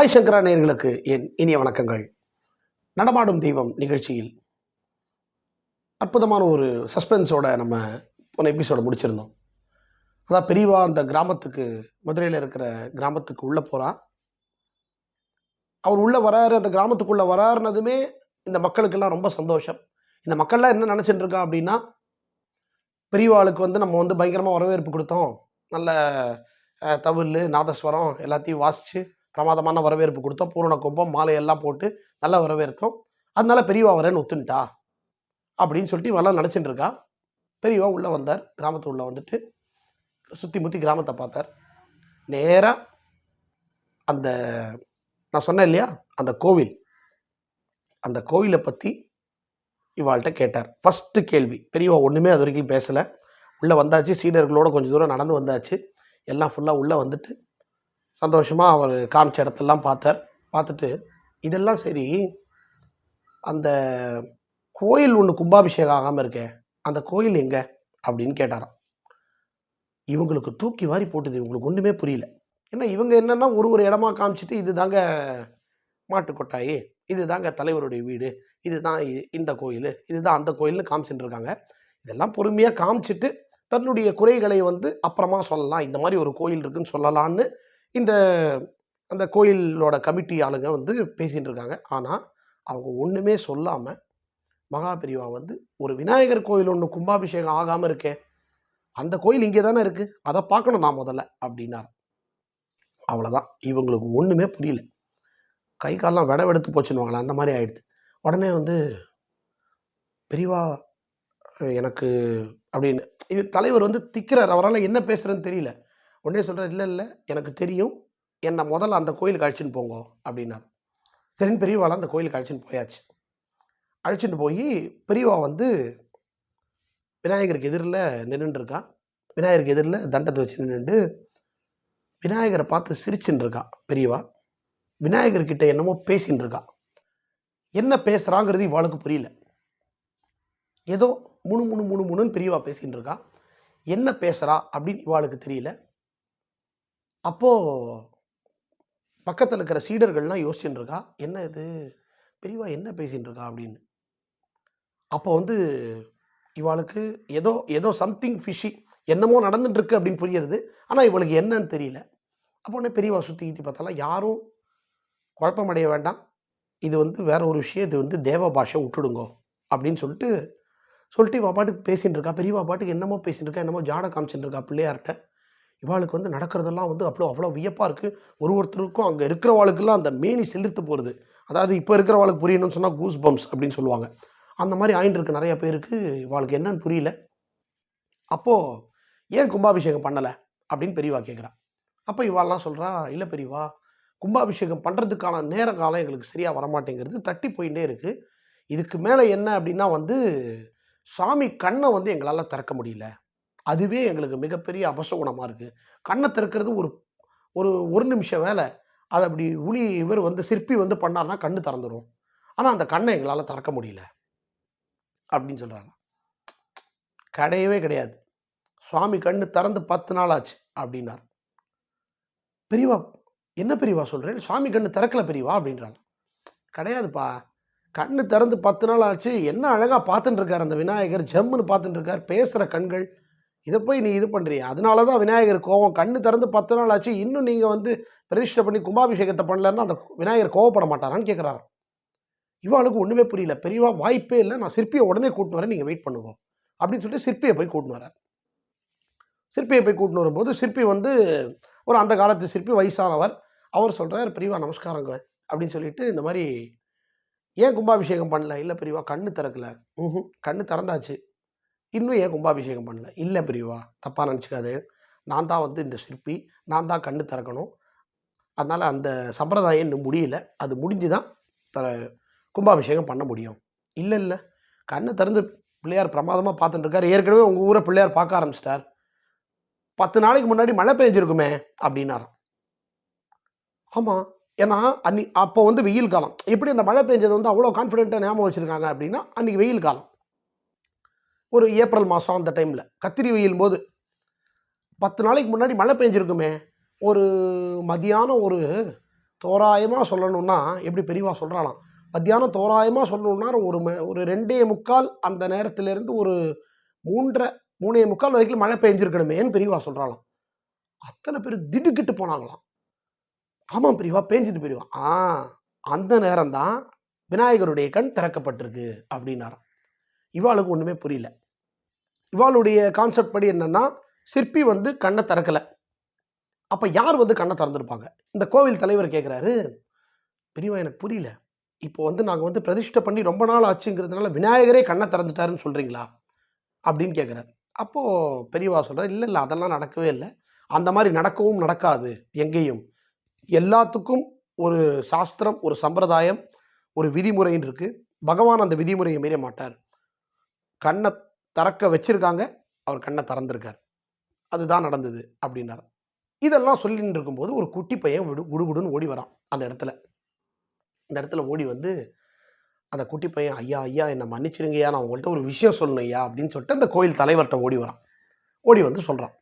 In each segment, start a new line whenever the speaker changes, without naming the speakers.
சாய் சங்கரா நேயர்களுக்கு என் இனிய வணக்கங்கள். நடமாடும் தெய்வம் நிகழ்ச்சியில் அற்புதமான ஒரு சஸ்பென்ஸோட நம்ம போன எபிசோட முடிச்சிருந்தோம். அதான் பெரியவா அந்த கிராமத்துக்கு மதுரையில் இருக்கிற கிராமத்துக்கு உள்ளே போகிறா அவர் உள்ளே வராரு அந்த கிராமத்துக்குள்ளே வராருனதுமே இந்த மக்களுக்கெல்லாம் ரொம்ப சந்தோஷம். இந்த மக்கள்லாம் என்ன நினச்சிட்டு இருக்கா அப்படின்னா பெரியவாளுக்கு வந்து நம்ம வந்து பயங்கரமாக வரவேற்பு கொடுத்தோம். நல்ல தவில் நாதஸ்வரம் எல்லாத்தையும் வாசித்து பிரமாதமான வரவேற்பு கொடுத்தோம். பூரண கும்பம் மாலையெல்லாம் போட்டு நல்லா வரவேற்றோம் அதனால பெரியவா வரேன்னு ஒத்துன்ட்டா? அப்படின்னு சொல்லிட்டு இவெல்லாம் நினச்சிட்டு இருக்கா? பெரியவா உள்ளே வந்தார். கிராமத்து உள்ளே வந்துட்டு சுற்றி முற்றி கிராமத்தை பார்த்தார். நேராக அந்த நான் சொன்னேன் இல்லையா? அந்த கோவில். அந்த கோவிலை பற்றி இவாள்கிட்ட கேட்டார். ஃபஸ்ட்டு கேள்வி. பெரியவா ஒன்றுமே அது வரைக்கும் பேசலை. உள்ளே வந்தாச்சு. சீடர்களோட கொஞ்சம் தூரம் நடந்து வந்தாச்சு. எல்லாம் ஃபுல்லாக உள்ளே வந்துட்டு சந்தோஷமாக அவர் காமிச்ச இடத்தெல்லாம் பார்த்தார். பார்த்துட்டு இதெல்லாம் சரி அந்த கோயில் ஒன்று கும்பாபிஷேகம் ஆகாமல் இருக்கே அந்த கோயில் எங்கே? அப்படின்னு கேட்டாராம். இவங்களுக்கு தூக்கி வாரி போட்டுது இவங்களுக்கு ஒன்றுமே புரியல. ஏன்னா இவங்க என்னென்னா ஒரு ஒரு இடமா காமிச்சிட்டு இது தாங்க மாட்டுக்கொட்டாயி இது தாங்க தலைவருடைய வீடு இதுதான் தான் இந்த கோயில் இதுதான் அந்த கோயில்னு காமிச்சிட்டு இருக்காங்க இதெல்லாம் பொறுமையாக காமிச்சிட்டு தன்னுடைய குறைகளை வந்து அப்புறமா சொல்லலாம். இந்த மாதிரி ஒரு கோயில் இருக்குன்னு சொல்லலான்னு இந்த அந்த கோயிலோட கமிட்டி ஆளுங்க வந்து பேசிகிட்டு இருக்காங்க ஆனால் அவங்க ஒன்றுமே சொல்லாமல் மகாபிரிவா வந்து ஒரு விநாயகர் கோயில் ஒன்று கும்பாபிஷேகம் ஆகாமல் இருக்கேன் அந்த கோயில் இங்கே தானே இருக்குது அதை பார்க்கணும் நான் முதல்ல. அப்படின்னார். அவ்வளோதான் இவங்களுக்கு ஒன்றுமே புரியல. கை காலெல்லாம் விடவெடுத்து போச்சுன்னு அந்த மாதிரி ஆயிடுது. உடனே வந்து பெரியவா எனக்கு அப்படின்னு இவர் தலைவர் வந்து திக்கிறார். அவரால் என்ன பேசுகிறேன்னு தெரியல. உடனே சொல்கிறார் இல்லை இல்லை எனக்கு தெரியும். என்னை முதல்ல அந்த கோயிலுக்கு அழைச்சின்னு போங்க அப்படின்னார். சரின்னு பெரியவாலாம் அந்த கோயிலுக்கு அழைச்சின்னு போயாச்சு. அழைச்சிட்டு போய் பெரியவா வந்து விநாயகருக்கு எதிரில் நின்றுருக்கா விநாயகருக்கு எதிரில் தண்டத்தை வச்சு நின்றுட்டு விநாயகரை பார்த்து சிரிச்சுன்னு இருக்கா பெரியவா. விநாயகர்கிட்ட என்னமோ பேசின்னு இருக்கா என்ன பேசுகிறாங்கிறது இவாளுக்கு புரியல. ஏதோ முணு முணு முணு முணுன்னு பெரியவா பேசின்னு இருக்கா என்ன பேசுகிறா அப்படின்னு இவாளுக்கு தெரியல. அப்போது பக்கத்தில் இருக்கிற சீடர்கள்லாம் யோசிச்சுட்டு இருக்கா என்ன இது? பெரியவா என்ன பேசின்னு இருக்கா அப்படின்னு. அப்போ வந்து இவாளுக்கு ஏதோ ஏதோ சம்திங் ஃபிஷி என்னமோ நடந்துட்டுருக்கு அப்படின்னு புரியுறது. ஆனால் இவளுக்கு என்னன்னு தெரியல. அப்போ உடனே பெரியவா சுற்றி கீத்தி பார்த்தாலும் யாரும் குழப்பமடைய வேண்டாம். இது வந்து வேற ஒரு விஷயம். இது வந்து தேவ பாஷை விட்டுடுங்கோ. அப்படின்னு சொல்லிட்டு சொல்லிட்டு இவள் பாட்டுக்கு பேசின்னு இருக்கா பெரியவா பாட்டுக்கு என்னமோ பேசின்னு இருக்கா என்னமோ ஜாட காமிச்சுட்டு இருக்கா பிள்ளையார்கிட்ட இவாளுக்கு வந்து நடக்கிறதெல்லாம் வந்து அவ்வளோ அவ்வளோ வியப்பாக இருக்குது ஒரு ஒருத்தருக்கும் அங்கே இருக்கிறவாளுக்கெல்லாம் அந்த மேனி செலுத்து போகிறது அதாவது இப்போ இருக்கிறவாளுக்கு புரியணும்னு சொன்னால் கூஸ் பம்ப்ஸ் அப்படின்னு சொல்லுவாங்க. அந்த மாதிரி ஆயின்னு இருக்கு நிறைய பேருக்கு. இவாளுக்கு என்னன்னு புரியல. அப்போது ஏன் கும்பாபிஷேகம் பண்ணலை அப்படின்னு பெரியவா கேட்குறா அப்போ இவாள்லாம் சொல்கிறா இல்லை பெரியவா கும்பாபிஷேகம் பண்ணுறதுக்கான நேர காலம் எங்களுக்கு சரியாக வரமாட்டேங்கிறது தட்டி போயிட்டே இருக்குது இதுக்கு மேலே என்ன அப்படின்னா வந்து சாமி கண்ணை வந்து எங்களால் திறக்க முடியல. அதுவே எங்களுக்கு மிகப்பெரிய அபசகுணமாக இருக்குது கண்ணை திறக்கிறது ஒரு ஒரு ஒரு நிமிஷம் வேலை. அதை அப்படி உளி இவர் வந்து சிற்பி வந்து பண்ணார்னா கண்ணு திறந்துடும் ஆனால் அந்த கண்ணை எங்களால் திறக்க முடியல. அப்படின்னு சொல்கிறாங்க கிடையவே கிடையாது. சுவாமி கண்ணு திறந்து பத்து நாள் ஆச்சு அப்படின்னார். பெரியவா என்ன பெரியவா சொல்கிறேன் சுவாமி கண்ணு திறக்கல பெரியவா அப்படின்றாங்க. கிடையாதுப்பா. கண்ணு திறந்து பத்து நாள் ஆச்சு. என்ன அழகாக பார்த்துட்டு இருக்கார் அந்த விநாயகர். ஜம்முன்னு பார்த்துட்டு இருக்கார். பேசுகிற கண்கள் இதை போய் நீ இது பண்ணுறியா அதனால தான் விநாயகர் கோவம். கண்ணு திறந்து பத்து நாள் ஆச்சு. இன்னும் நீங்கள் வந்து பிரதிஷ்டை பண்ணி கும்பாபிஷேகத்தை பண்ணலன்னா அந்த விநாயகர் கோவப்பட மாட்டாரான்னு கேட்குறாரு இவளுக்கு ஒன்றுமே புரியல. பெரியவா வாய்ப்பே இல்லை. நான் சிற்பியை உடனே கூட்டின்னு வரேன். நீங்கள் வெயிட் பண்ணுவோம் அப்படின்னு சொல்லிட்டு சிற்பியை போய் கூட்டின்னு வரார் சிற்பியை போய் கூட்டின்னு வரும்போது சிற்பி வந்து ஒரு அந்த காலத்து சிற்பி வயசானவர். அவர் சொல்கிறார் பெரியவா நமஸ்காரங்க அப்படின்னு சொல்லிட்டு இந்த மாதிரி ஏன் கும்பாபிஷேகம் பண்ணல? இல்லை பெரியவா கண்ணு திறக்கல. ம் கண்ணு திறந்தாச்சு. இன்னும் ஏன் கும்பாபிஷேகம் பண்ணல? இல்லை பிரிவா தப்பாக நினச்சிக்காது. நான் தான் வந்து இந்த சிற்பி நான் தான் கண்ணு திறக்கணும். அதனால் அந்த சம்பிரதாயம் இன்னும் முடியல. அது முடிஞ்சு தான் த கும்பாபிஷேகம் பண்ண முடியும். இல்லை இல்லை. கண்ணு திறந்து பிள்ளையார் பிரமாதமாக பார்த்துட்டுருக்காரு ஏற்கனவே உங்கள் ஊரை பிள்ளையார் பார்க்க ஆரம்பிச்சிட்டார். பத்து நாளைக்கு முன்னாடி மழை பெஞ்சிருக்குமே அப்படின்னாராம். ஆமாம் ஏன்னா அன்னி அப்போ வந்து வெயில் காலம். எப்படி அந்த மழை பெஞ்சது வந்து அவ்வளோ கான்ஃபிடென்ட்டாக ஞாபகம் வச்சுருக்காங்க அப்படின்னா அன்றைக்கி வெயில் காலம். ஒரு ஏப்ரல் மாதம் அந்த டைமில் கத்திரி வெயில் போது பத்து நாளைக்கு முன்னாடி மழை பெஞ்சிருக்குமே. ஒரு மதியானம் ஒரு தோராயமாக சொல்லணும்னா எப்படி பெரியவா சொல்கிறாலாம் மத்தியானம் தோராயமாக சொல்லணும்னா ஒரு ஒரு ரெண்டே முக்கால் அந்த நேரத்திலேருந்து ஒரு மூன்றரை மூணே முக்கால் வரைக்கும் மழை பெஞ்சிருக்கணுமேன்னு பெரியவா சொல்கிறாளாம் அத்தனை பேர் திடுக்கிட்டு போனாங்களாம். ஆமாம் பெரியவா பேஞ்சுது பெரியவா. ஆ அந்த நேரம்தான் விநாயகருடைய கண் திறக்கப்பட்டிருக்கு அப்படின்னாராம். இவாளுக்கு ஒன்றுமே புரியல. இவாளுடைய கான்செப்ட் படி என்னென்னா சிற்பி வந்து கண்ணை திறக்கலை. அப்போ யார் வந்து கண்ணை திறந்துருப்பாங்க? இந்த கோவில் தலைவர் கேட்குறாரு பெரியவா எனக்கு புரியல. இப்போ வந்து நாங்கள் வந்து பிரதிஷ்டை பண்ணி ரொம்ப நாள் ஆச்சுங்கிறதுனால விநாயகரே கண்ணை திறந்துட்டாருன்னு சொல்கிறீங்களா அப்படின்னு கேட்குறாரு அப்போது பெரியவா சொல்கிறார் இல்லை இல்லை அதெல்லாம் நடக்கவே இல்லை. அந்த மாதிரி நடக்கவும் நடக்காது எங்கேயும். எல்லாத்துக்கும் ஒரு சாஸ்திரம் ஒரு சம்பிரதாயம் ஒரு விதிமுறைன்னு இருக்குது பகவான் அந்த விதிமுறையை மீற மாட்டார். கண்ணை திறக்க வச்சிருக்காங்க. அவர் கண்ணை திறந்திருக்கார். அதுதான் நடந்தது அப்படின்னார். இதெல்லாம் சொல்லிட்டு இருக்கும்போது ஒரு குட்டி பையன் விடு குடுகுடுன்னு ஓடி வரான் அந்த இடத்துல. இந்த இடத்துல ஓடி வந்து அந்த குட்டி பையன் ஐயா ஐயா என்னை மன்னிச்சிருங்கய்யா நான் உங்கள்கிட்ட ஒரு விஷயம் சொல்லணும் ஐயா அப்படின்னு சொல்லிட்டு அந்த கோயில் தலைவர்கிட்ட ஓடி வரான். ஓடி வந்து சொல்கிறான்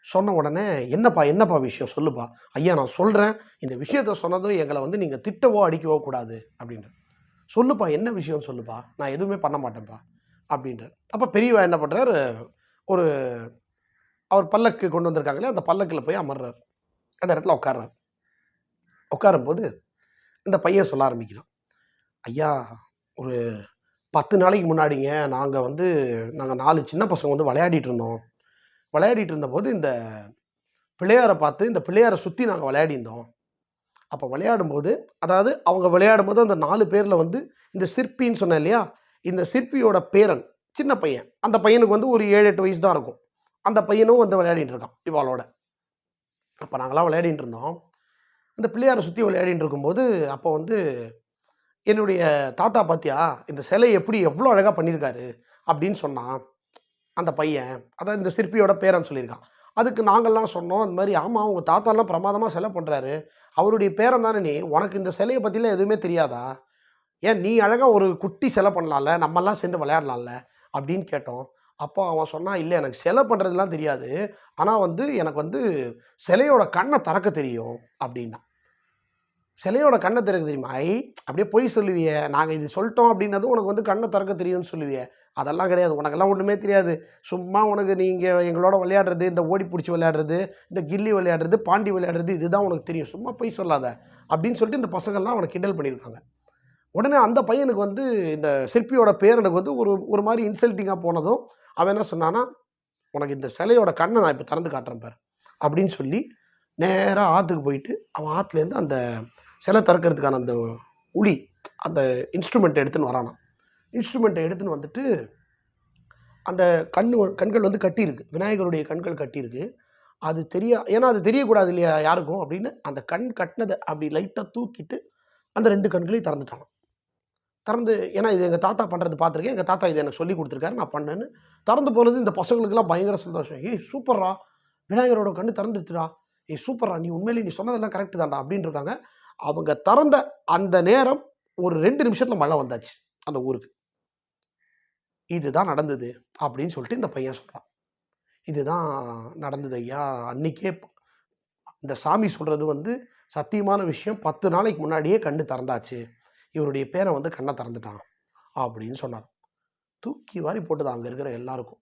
சொன்ன உடனே என்னப்பா என்னப்பா விஷயம்? சொல்லுப்பா. ஐயா நான் சொல்கிறேன் இந்த விஷயத்த சொன்னதும் எங்களை வந்து நீங்கள் திட்டவோ அடிக்கவோ கூடாது. அப்படின்ற சொல்லுப்பா என்ன விஷயம் சொல்லுப்பா. நான் எதுவுமே பண்ண மாட்டேன்ப்பா. அப்படின்றார். அப்போ பெரியவா என்ன பண்ணுறாரு ஒரு அவர் பல்லக்கு கொண்டு வந்திருக்காங்களே அந்த பல்லக்கில் போய் அமர்றார். அந்த இடத்துல உட்கார்றார். உட்காரும்போது இந்த பையன் சொல்ல ஆரம்பிக்கிறான். ஐயா ஒரு பத்து நாளைக்கு முன்னாடிங்க நாங்கள் வந்து நாங்கள் நாலு சின்ன பசங்க வந்து விளையாடிட்டு இருந்தோம். விளையாடிட்டு இருந்தபோது இந்த பிள்ளையாரை பார்த்து இந்த பிள்ளையாரை சுற்றி நாங்கள் விளையாடிருந்தோம் அப்போ விளையாடும்போது அதாவது அவங்க விளையாடும்போது அந்த நாலு பேரில் வந்து இந்த சிற்பின்னு சொன்னேன் இல்லையா இந்த சிற்பியோட பேரன் சின்ன பையன் அந்த பையனுக்கு வந்து ஒரு ஏழு எட்டு வயசு தான் இருக்கும். அந்த பையனும் வந்து விளையாடிட்டு இருக்கான் இவாளோட. அப்போ நாங்களாம் விளையாடிட்டு இருந்தோம். இந்த பிள்ளையாரை சுற்றி விளையாடிட்டு இருக்கும்போது அப்போ வந்து என்னுடைய தாத்தா பாத்தியா இந்த சிலை எப்படி எவ்வளோ அழகாக பண்ணியிருக்காரு அப்படின்னு சொன்னான். அந்த பையன் அதான் இந்த சிற்பியோட பேரன் சொல்லியிருக்கான். அதுக்கு நாங்கள்லாம் சொன்னோம் இந்த மாதிரி ஆமாம் உங்கள் தாத்தாலாம் பிரமாதமாக சிலை பண்ணுறாரு அவருடைய பேரன் தானே நீ. உனக்கு இந்த சிலையை பற்றிலாம் எதுவுமே தெரியாதா? ஏன் நீ அழகாக ஒரு குட்டி சிலை பண்ணலாம்ல? நம்மெல்லாம் சேர்ந்து விளையாடலாம்ல? அப்படின்னு கேட்டோம். அப்போ அவன் சொன்னான் இல்லை எனக்கு சிலை பண்ணுறதுலாம் தெரியாது. ஆனால் வந்து எனக்கு வந்து சிலையோட கண்ணை திறக்க தெரியும் அப்படின்னா. சிலையோட கண்ணை திறக்க தெரியுமா? ஐ அப்படியே பொய் சொல்லுவியே. நாங்கள் இது சொல்லிட்டோம் அப்படின்னதும் உனக்கு வந்து கண்ணை திறக்க தெரியும்னு சொல்லுவிய. அதெல்லாம் கிடையாது. உனக்கெல்லாம் ஒன்றுமே தெரியாது. சும்மா உனக்கு நீங்கள் எங்களோட விளையாடுறது இந்த ஓடி பிடிச்சி விளையாடுறது இந்த கில்லி விளையாடுறது பாண்டி விளையாடுறது இதுதான் உனக்கு தெரியும். சும்மா பொய் சொல்லாத அப்படின்னு சொல்லிட்டு இந்த பசங்கள்லாம் அவனை கிண்டல் பண்ணியிருக்காங்க. உடனே அந்த பையனுக்கு வந்து இந்த சிற்பியோட பேரனுக்கு வந்து ஒரு ஒரு மாதிரி இன்சல்ட்டிங்காக போனதும் அவன் என்ன சொன்னான்னா உனக்கு இந்த சிலையோட கண்ணை நான் இப்போ திறந்து காட்டுறேன் பாரு அப்படின்னு சொல்லி நேராக ஆற்றுக்கு போயிட்டு அவன் ஆற்றுலேருந்து அந்த சிலை திறக்கிறதுக்கான அந்த உளி அந்த இன்ஸ்ட்ருமெண்ட்டை எடுத்துன்னு வரானான் இன்ஸ்ட்ருமெண்ட்டை எடுத்துன்னு வந்துட்டு அந்த கண்ணு கண்கள் வந்து கட்டியிருக்கு. விநாயகருடைய கண்கள் கட்டியிருக்கு. அது தெரிய ஏன்னா அது தெரியக்கூடாது இல்லையா யாருக்கும் அப்படின்னு அந்த கண் கட்டினதை அப்படி லைட்டாக தூக்கிட்டு அந்த ரெண்டு கண்களையும் திறந்துட்டாங்க திறந்து ஏன்னா இது எங்கள் தாத்தா பண்ணுறது பார்த்துருக்கேன். எங்கள் தாத்தா இதை எனக்கு சொல்லி கொடுத்துருக்காரு. நான் பண்ணேன்னு. திறந்து போனது இந்த பசங்களுக்கெல்லாம் பயங்கர சந்தோஷம். ஏய் சூப்பர்ரா விநாயகரோட கண்ணு திறந்துடுச்சுடா ஏய் சூப்பர்ரா நீ உண்மையிலேயே நீ சொன்னதெல்லாம் கரெக்டு தான்டா அப்படின்னு இருக்காங்க அவங்க திறந்த அந்த நேரம் ஒரு ரெண்டு நிமிஷத்தில் மழை வந்தாச்சு அந்த ஊருக்கு. இதுதான் நடந்தது அப்படின்னு சொல்லிட்டு இந்த பையன் சொல்கிறான் இதுதான் நடந்தது ஐயா. அன்னைக்கே இந்த சாமி சொல்கிறது வந்து சத்தியமான விஷயம். பத்து நாளைக்கு முன்னாடியே கண்ணு திறந்தாச்சு. இவருடைய பேரை வந்து கண்ணை திறந்துட்டான் அப்படின்னு சொன்னார். தூக்கி வாரி போட்டுதான் அங்கே இருக்கிற எல்லாருக்கும்.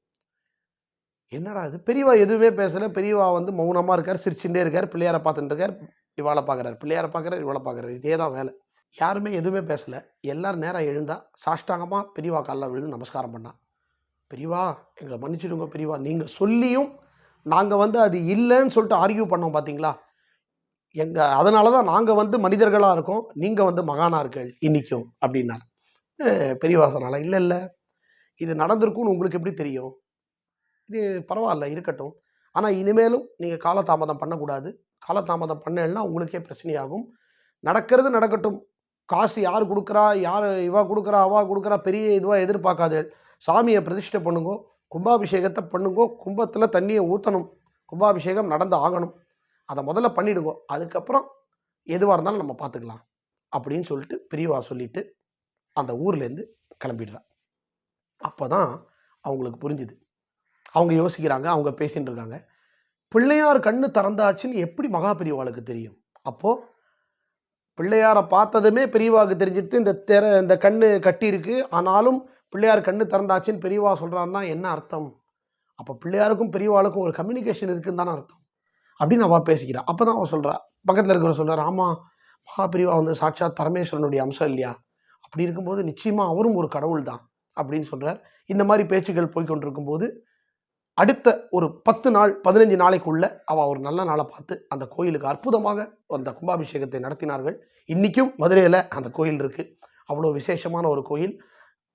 என்னடா இது? பெரியவா எதுவுமே பேசலை. பெரியவா வந்து மௌனமாக இருக்கார் சிரிச்சுட்டே இருக்கார் பிள்ளையாரை பார்த்துட்டு இருக்கார் இவாளை பார்க்குறாரு பிள்ளையாரை பார்க்குறாரு இவளை பார்க்குறாரு. இதே தான் வேலை. யாருமே எதுவுமே பேசலை. எல்லாரும் நேராக எழுந்தா சாஷ்டாங்கமாக பெரியவா காலில் விழுந்து நமஸ்காரம் பண்ணா. பெரியவா எங்களை மன்னிச்சிடுங்க பெரியவா. நீங்கள் சொல்லியும் நாங்கள் வந்து அது இல்லைன்னு சொல்லிட்டு ஆர்கியூ பண்ணோம் பார்த்தீங்களா எங்கள் அதனால தான் நாங்கள் வந்து மனிதர்களாக இருக்கோம் நீங்கள் வந்து மகானார்கள் இன்னைக்கும் அப்படின்னார். பெரியவாசனால பெரியவா சொன்னால இல்லை இல்லை இது நடந்திருக்கும்னு உங்களுக்கு எப்படி தெரியும்? இது பரவாயில்ல இருக்கட்டும். ஆனால் இனிமேலும் நீங்கள் காலதாமதம் பண்ணக்கூடாது. காலதாமதம் பண்ணலைன்னா உங்களுக்கே பிரச்சனையாகும். நடக்கிறது நடக்கட்டும். காசு யார் கொடுக்குறா யார் இவா கொடுக்குறா அவா கொடுக்குறா பெரிய இதுவாக எதிர்பார்க்காது. சாமியை பிரதிஷ்டை பண்ணுங்கோ கும்பாபிஷேகத்தை பண்ணுங்கோ கும்பத்தில் தண்ணியை ஊற்றணும் கும்பாபிஷேகம் நடந்து ஆகணும். அதை முதல்ல பண்ணிடுங்கோ. அதுக்கப்புறம் எதுவாக இருந்தாலும் நம்ம பார்த்துக்கலாம் அப்படின்னு சொல்லிட்டு பிரிவாக சொல்லிட்டு அந்த ஊர்லேருந்து கிளம்பிடுறா. அப்போ தான் அவங்களுக்கு புரிஞ்சுது. அவங்க யோசிக்கிறாங்க அவங்க பேசின்னு இருக்காங்க. பிள்ளையார் கண்ணு திறந்தாச்சுன்னு எப்படி மகா பிரிவாளுக்கு தெரியும்? அப்போது பிள்ளையாரை பார்த்ததுமே பெரியவாவுக்கு தெரிஞ்சிட்டு இந்த திற இந்த கண்ணு கட்டியிருக்கு. ஆனாலும் பிள்ளையார் கண்ணு திறந்தாச்சுன்னு பெரியவா சொல்கிறாருன்னா என்ன அர்த்தம்? அப்போ பிள்ளையாருக்கும் பெரியவாளுக்கும் ஒரு கம்யூனிகேஷன் இருக்குன்னு தானே அர்த்தம். அப்படின்னு அவள் பேசிக்கிறாள் அப்போ தான் அவள் சொல்கிறா பக்கத்தில் இருக்கிறவர் சொல்கிறார் ஆமாம் மகாபிரிவா வந்து சாட்சாத் பரமேஸ்வரனுடைய அம்சம் இல்லையா? அப்படி இருக்கும்போது நிச்சயமாக அவரும் ஒரு கடவுள் தான் அப்படின்னு சொல்கிறார் இந்த மாதிரி பேச்சுகள் போய்க்கொண்டிருக்கும் போது அடுத்த ஒரு பத்து நாள் பதினஞ்சு நாளைக்குள்ள அவள் ஒரு நல்ல நாளை பார்த்து அந்த கோயிலுக்கு அற்புதமாக அந்த கும்பாபிஷேகத்தை நடத்தினார்கள். இன்றைக்கும் மதுரையில் அந்த கோயில் இருக்குது அவ்வளோ விசேஷமான ஒரு கோயில்.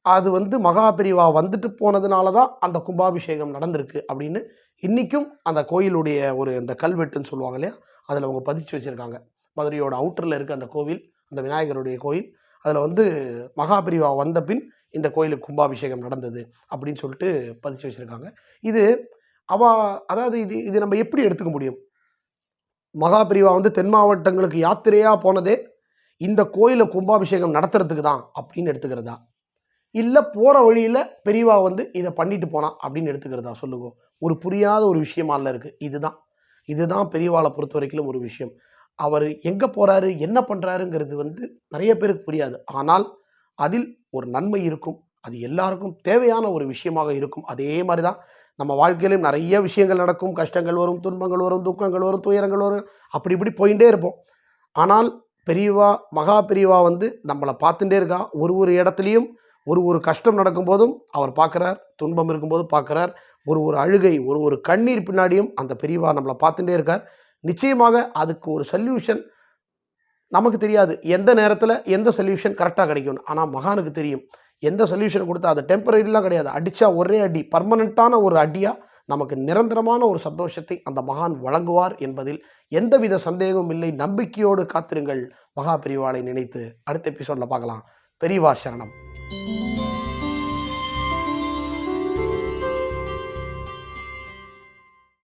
அது வந்து மகாபிரிவா வந்துட்டு போனதுனால தான் அந்த கும்பாபிஷேகம் நடந்திருக்கு அப்படின்னு இன்றைக்கும் அந்த கோயிலுடைய ஒரு இந்த கல்வெட்டுன்னு சொல்லுவாங்க இல்லையா? அதில் அவங்க பதிச்சு வச்சுருக்காங்க. மதுரையோட அவுட்டரில் இருக்க அந்த கோவில் அந்த விநாயகருடைய கோயில் அதில் வந்து மகாபிரிவா வந்த பின் இந்த கோயிலுக்கு கும்பாபிஷேகம் நடந்தது அப்படின்னு சொல்லிட்டு பதிச்சு வச்சுருக்காங்க. இது அவ அதாவது இது இது நம்ம எப்படி எடுத்துக்க முடியும்? மகாபிரிவா வந்து தென் மாவட்டங்களுக்கு யாத்திரையாக போனதே இந்த கோயிலை கும்பாபிஷேகம் நடத்துறதுக்கு தான் அப்படின்னு எடுத்துக்கிறதா? இல்லை போகிற வழியில் பெரியவா வந்து இதை பண்ணிட்டு போனா அப்படின்னு எடுத்துக்கிறதா சொல்லுங்க. ஒரு புரியாத ஒரு விஷயமா இருக்குது இதுதான். இதுதான் பெரியவாளை பொறுத்த வரைக்கும் ஒரு விஷயம். அவர் எங்கே போகிறாரு என்ன பண்ணுறாருங்கிறது வந்து நிறைய பேருக்கு புரியாது. ஆனால் அதில் ஒரு நன்மை இருக்கும். அது எல்லாருக்கும் தேவையான ஒரு விஷயமாக இருக்கும். அதே மாதிரி தான் நம்ம வாழ்க்கையிலும் நிறைய விஷயங்கள் நடக்கும். கஷ்டங்கள் வரும் துன்பங்கள் வரும் துக்கங்கள் வரும் துயரங்கள் வரும். அப்படி இப்படி போயிட்டே இருப்போம். ஆனால் பெரியவா மகா பெரியவா வந்து நம்மளை பார்த்துட்டே இருக்கா. ஒரு ஒரு இடத்துலையும் ஒரு ஒரு கஷ்டம் நடக்கும்போதும் அவர் பார்க்குறார் துன்பம் இருக்கும்போது பார்க்குறார். ஒரு ஒரு அழுகை ஒரு ஒரு கண்ணீர் பின்னாடியும் அந்த பெரியவா நம்மளை பார்த்துட்டே இருக்கார். நிச்சயமாக அதுக்கு ஒரு சொல்யூஷன் நமக்கு தெரியாது. எந்த நேரத்தில் எந்த சொல்யூஷன் கரெக்டாக கிடைக்கும்னு. ஆனால் மகானுக்கு தெரியும். எந்த சொல்யூஷன் கொடுத்தா அது டெம்பரரிலாம் கிடையாது. அடித்தா ஒரே அடி பர்மனண்ட்டான ஒரு அடியாக நமக்கு நிரந்தரமான ஒரு சந்தோஷத்தை அந்த மகான் வழங்குவார் என்பதில் எந்தவித சந்தேகமும் இல்லை. நம்பிக்கையோடு காத்திருங்கள். மகா பிரிவாளை நினைத்து அடுத்த எபிசோடில் பார்க்கலாம். பெரியவா சரணம். Thank you.